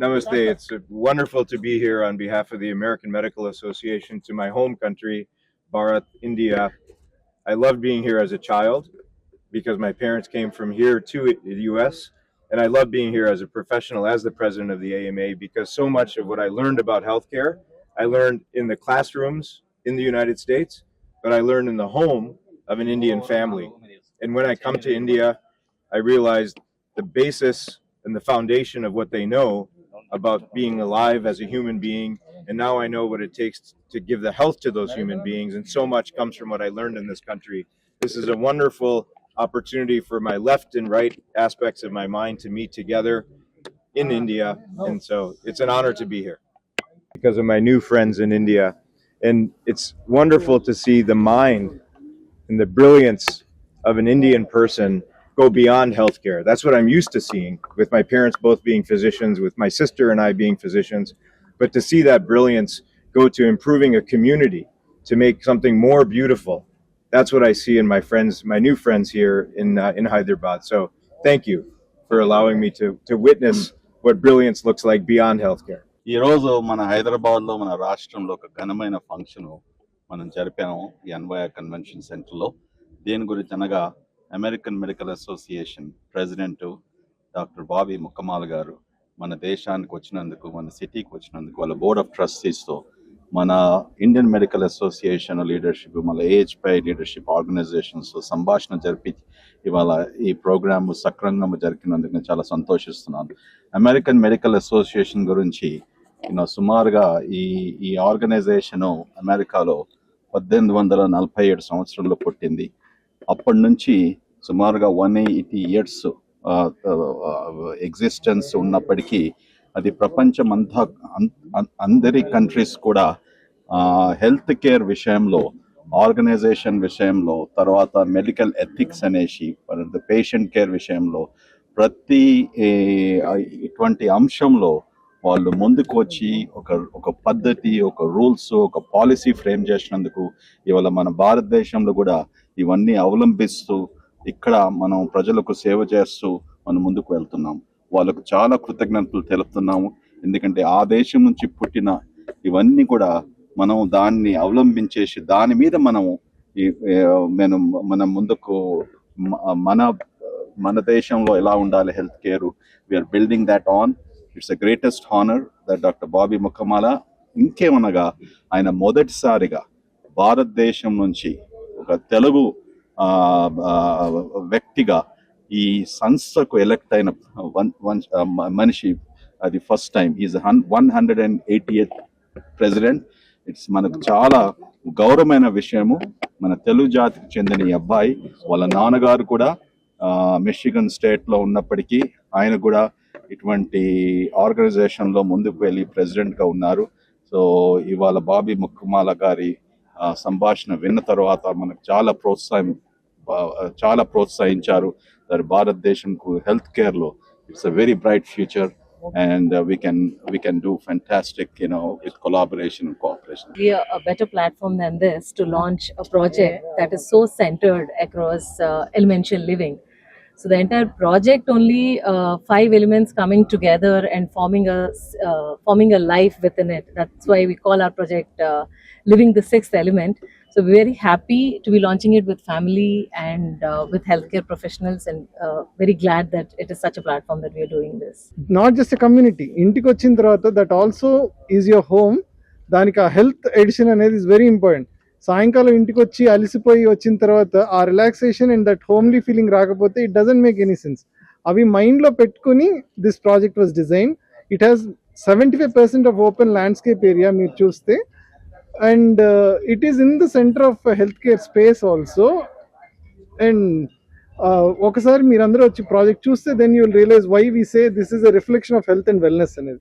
Namaste. It's wonderful to be here on behalf of the American Medical Association to my home country, Bharat, India. I loved being here as a child because my parents came from here to the US. And I love being here as a professional, as the president of the AMA, because so much of what I learned about healthcare, I learned in the classrooms in the United States, but I learned in the home of an Indian family. And when I come to India, I realized the basis and the foundation of what they know about being alive as a human being. And now I know what it takes to give the health to those human beings. And so much comes from what I learned in this country. This is a wonderful opportunity for my left and right aspects of my mind to meet together in India. And so it's an honor to be here because of my new friends in India. And it's wonderful to see the mind and the brilliance of an Indian person go beyond healthcare. That's what I'm used to seeing with my parents both being physicians, with my sister and I being physicians. But to see that brilliance go to improving a community to make something more beautiful, that's what I see in my friends, my new friends here in uh, in Hyderabad. So thank you for allowing me to to witness what brilliance looks like beyond healthcare. ఈ రోజు మన హైదరాబాద్ లో మన రాష్ట్రంలో ఒక ఘనమైన function మనం జరిపాము ఈ అన్వయ కన్వెన్షన్ సెంటర్ లో దీని గురించి అనగా American medical association president doctor Bobby Mukkamala గారు మన దేశానికి వచ్చినందుకు మన సిటీకి వచ్చినందుకు వాళ్ళ బోర్డ్ ఆఫ్ ట్రస్టీస్తో మన ఇండియన్ మెడికల్ అసోసియేషన్ లీడర్షిప్ మన ఏహెచ్పై లీడర్షిప్ ఆర్గనైజేషన్స్తో సంభాషణ జరిపి ఇవాళ ఈ ప్రోగ్రామ్ సక్రంగా జరిగినందుకు నేను చాలా సంతోషిస్తున్నాను. అమెరికన్ మెడికల్ అసోసియేషన్ గురించి యూనో సుమారుగా ఈ ఈ ఆర్గనైజేషను అమెరికాలో పద్దెనిమిది వందల నలభై ఏడు సంవత్సరంలో పుట్టింది. అప్పటి నుంచి సుమారుగా వన్ ఎయిటీ ఇయర్స్ ఎగ్జిస్టెన్స్ ఉన్నప్పటికీ అది ప్రపంచం అంతా అన్- అందరి కంట్రీస్ కూడా హెల్త్ కేర్ విషయంలో ఆర్గనైజేషన్ విషయంలో తర్వాత మెడికల్ ఎథిక్స్ అనేసి పేషెంట్ కేర్ విషయంలో ప్రతి ఇటువంటి అంశంలో వాళ్ళు ముందుకు వచ్చి ఒక ఒక పద్ధతి ఒక రూల్స్ ఒక పాలసీ ఫ్రేమ్ చేసినందుకు ఇవాళ మన భారతదేశంలో కూడా ఇవన్నీ అవలంబిస్తూ ఇక్కడ మనం ప్రజలకు సేవ చేస్తూ మనం ముందుకు వెళ్తున్నాం. వాళ్ళకు చాలా కృతజ్ఞతలు తెలుపుతున్నాము. ఎందుకంటే ఆ దేశం నుంచి పుట్టిన ఇవన్నీ కూడా మనం దాన్ని అవలంబించేసి దాని మీద మనం ఈ మనం మన ముందుకు మన మన దేశంలో ఎలా ఉండాలి health care? We're building that on it's the greatest honour that doctor Bobby Mukkamala ఇంకేమనగా ఆయన మొదటిసారిగా భారతదేశం నుంచి ఒక తెలుగు వ్యక్తిగా ఈ సంస్థకు ఎలక్ట్ అయిన వన్ వన్ మనిషి అది first time is one hundred and eighty eighth president it's మనకు చాలా గౌరవమైన విషయము. మన తెలుగు జాతికి చెందిన ఈ అబ్బాయి వాళ్ళ నాన్నగారు కూడా మిషిగన్ స్టేట్లో ఉన్నప్పటికీ ఆయన కూడా ఇటువంటి ఆర్గనైజేషన్లో ముందుకు వెళ్ళి ప్రెసిడెంట్గా ఉన్నారు. సో ఇవాళ బాబీ ముక్కుమాల గారి సంభాషణ విన్న తర్వాత మనకు చాలా ప్రోత్సాహం ఆ, చాలా ప్రోత్సహించారు దాని భారతదేశంకు హెల్త్ కేర్ లో it's a very bright future and we can we can do fantastic you know with collaboration and cooperation be a, a better platform than this to launch a project that is so centered across uh, elemental living. So the entire project only uh, five elements coming together and forming a s- uh, forming a life within it. That's why we call our project uh, "Living the Sixth Element." So we're very happy to be launching it with family and uh, with healthcare professionals, and uh, very glad that it is such a platform that we are doing this. Not just community ఇంటికి వచ్చిన తర్వాత that also is your home దానికి ఆ health edition అనేది is very important సాయంకాలం ఇంటికి వచ్చి అలసిపోయి వచ్చిన తర్వాత ఆ relaxation and that homely feeling రాకపోతే it doesn't make any sense అవి మైండ్లో పెట్టుకుని this project was design it has seventy five percent of open landscape area మీరు చూస్తే. And it is in the centre of health care space also and ఒకసారి మీరందరూ వచ్చి project చూస్తే then you will realise why we say this is a reflection of health and wellness అనేది.